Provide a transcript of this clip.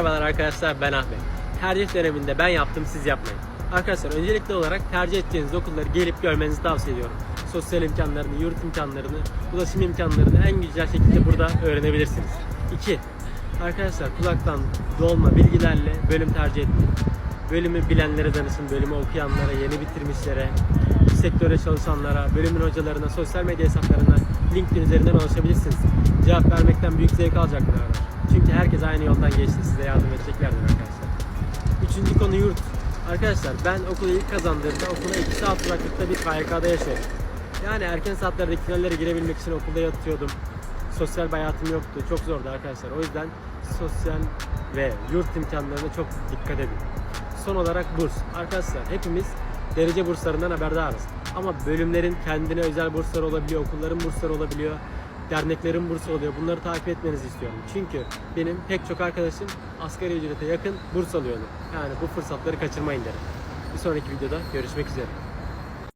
Merhabalar arkadaşlar ben Ahmet. Tercih döneminde ben yaptım siz yapmayın. Arkadaşlar öncelikli olarak tercih edeceğiniz okulları gelip görmenizi tavsiye ediyorum. Sosyal imkanlarını, yurt imkanlarını, ulaşım imkanlarını en güzel şekilde burada öğrenebilirsiniz. 2. Arkadaşlar kulaktan dolma bilgilerle bölüm tercih etmeyin. Bölümü bilenlere danışın, bölümü okuyanlara, yeni bitirmişlere, sektöre çalışanlara, bölümün hocalarına, sosyal medya hesaplarına LinkedIn üzerinden ulaşabilirsiniz. Cevap vermekten büyük zevk alacaklar. Çünkü herkes aynı yoldan geçti. Size yardım edeceklerdir arkadaşlar. Üçüncü konu yurt. Arkadaşlar ben okulu ilk kazandığımda okula 2 saat uzaklıkta bir KYK'da yaşıyordum. Yani erken saatlerdeki finallere girebilmek için okulda yatıyordum. Sosyal bir hayatım yoktu. Çok zordu arkadaşlar. O yüzden sosyal ve yurt imkanlarına çok dikkat edin. Son olarak burs. Arkadaşlar hepimiz derece burslarından haberdarız. Ama bölümlerin kendine özel bursları olabiliyor, okulların bursları olabiliyor, derneklerin bursu oluyor. Bunları takip etmenizi istiyorum. Çünkü benim pek çok arkadaşım asgari ücrete yakın burs alıyordu. Yani bu fırsatları kaçırmayın derim. Bir sonraki videoda görüşmek üzere.